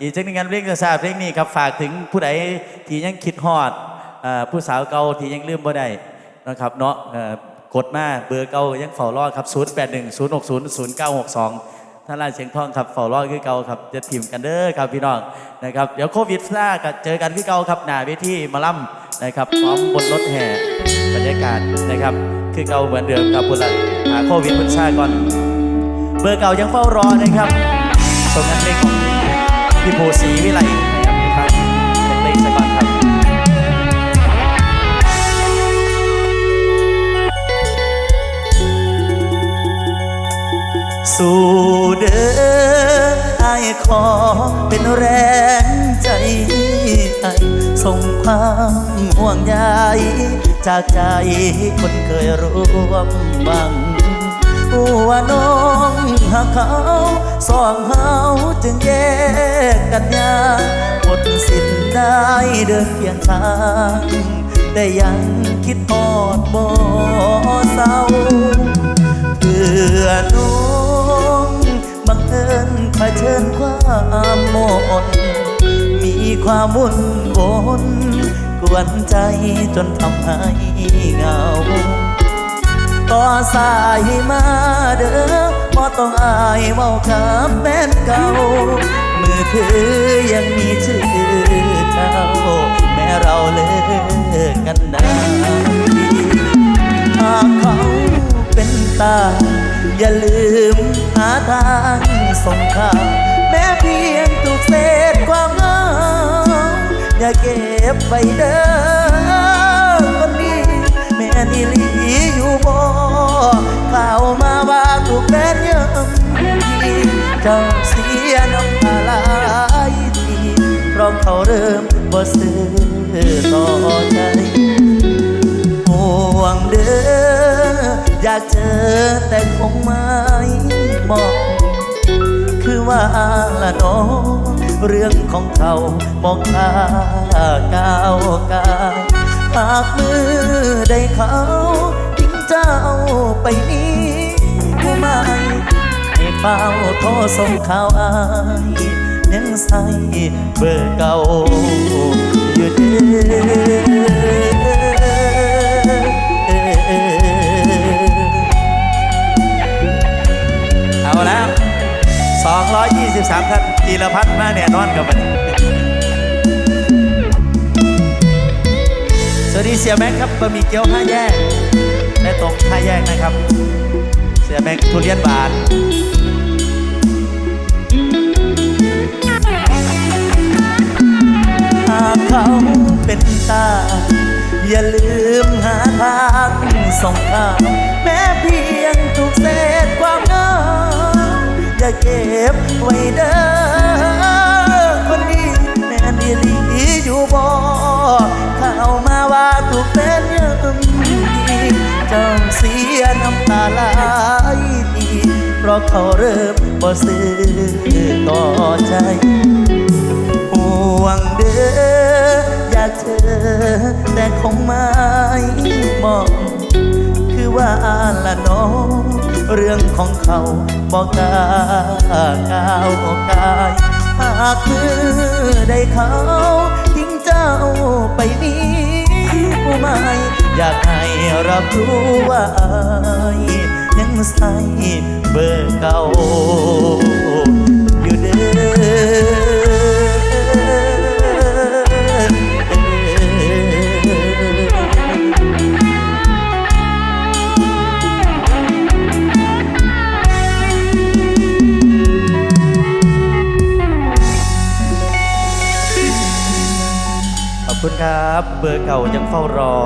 อีกจังหนึ่งงานเพลงกระซาเพลงนี้ครับฝากถึงผู้ใดที่ยังคิดฮอดผู้สาวเก่าที่ยังลืมบ่ได้นะครับเนาะกดมาเบอร์เก่ายังเฝ้ารอครับ 0 8 1 0 6 0 0 9 6 2ท่านราชเชียงทองครับเฝ้ารอคือเก่าครับจะทีมกันเด้อครับพี่น้องนะครับเดี๋ยวโควิดซ่าก็เจอกันคือเก่าครับหน้าเวทีมาล่ำนะครับพร้อมบนรถแห่บรรยากาศนะครับ คือเก่าเหมือนเดิมครับพุ่นละหาโควิดพุ่นซ่าก่อน เบอร์เก่ายังเฝ้ารอนะครับส่งงานเพลงของ พี่โพสีวิไลนะครับให้ฟังเพลงสักก่อนครับสู่เด้อไอ้ายขอเป็นแรงใจไอ้ส่งความห่วงใยจากใจคนเคยร่วมบัง ว่าน้องหากเขาสองเฮาจึงแยกกันยากอดสิ้นได้เดินเพียงทาง แต่ยังคิดอดบ่เศร้าเพื่อน้องบังเอิญเผชิญความหมดมีความวุ่นวนกวนใจจนทำให้เหงา สายมาเด้อบ่ต้องอายเมากับแฟนเก่ามือถือยังมีชื่อเจ้าแม้เราเลิกกันได้หากเขาเป็นตา อย่าลืมหาทางส่งข่าวแม้เพียงถูกเศษความเหงาอย่าเก็บไปเด้อคนดีแม่นิลี ข่าวมาว่าถูกแฟนยำทีเจ้าเสียน้ำตาไหลายทีเพราะเขาเริ่มบ่ซื้อต่อใจห่วงเด้ออยากเจอแต่คงไม่บอกคือว่าละน้องเรื่องของเขาบอกข้ากล่าวกายหากมือได้เขา ไปนี้ผู้ไม่ให้เฝ้าโทรส่งข่าวอายยังใส่เบอร์เก่าอยู่เด้อเอาแล้ว223ท่านจีรพัฒน์มาแน่นอนกับมันสวัสดีเสียแม็กครับบะหมี่เกี๊ยวห้าแยก ม็กทุเรียนบาทหากเขาเป็นตา อย่าลืมหาทางส่งข่าวแม้เพียงถูกเศษความเงาอย่าเก็บไว้เด้อคนดีแม่นีลีอยู่บ่เข้ามาว่าถูกแฟนยังดีเจ้าเสียน้ำตาลดี เพราะเขาเริ่มบ่ซื้อต่อใจ ห่วงเด้ออยากเจอแต่คงไม่มอง คือว่าละน้องเรื่องของเขาบอกกาก้าวกายหากมือได้เขาทิ้งเจ้าไปนี้ผู้ไม่อยากให้รับรู้ว่าอาย ใส่เบอร์เก่าอยู่เด้อบคุณครับ เบอร์เก่ายังเฝ้ารอ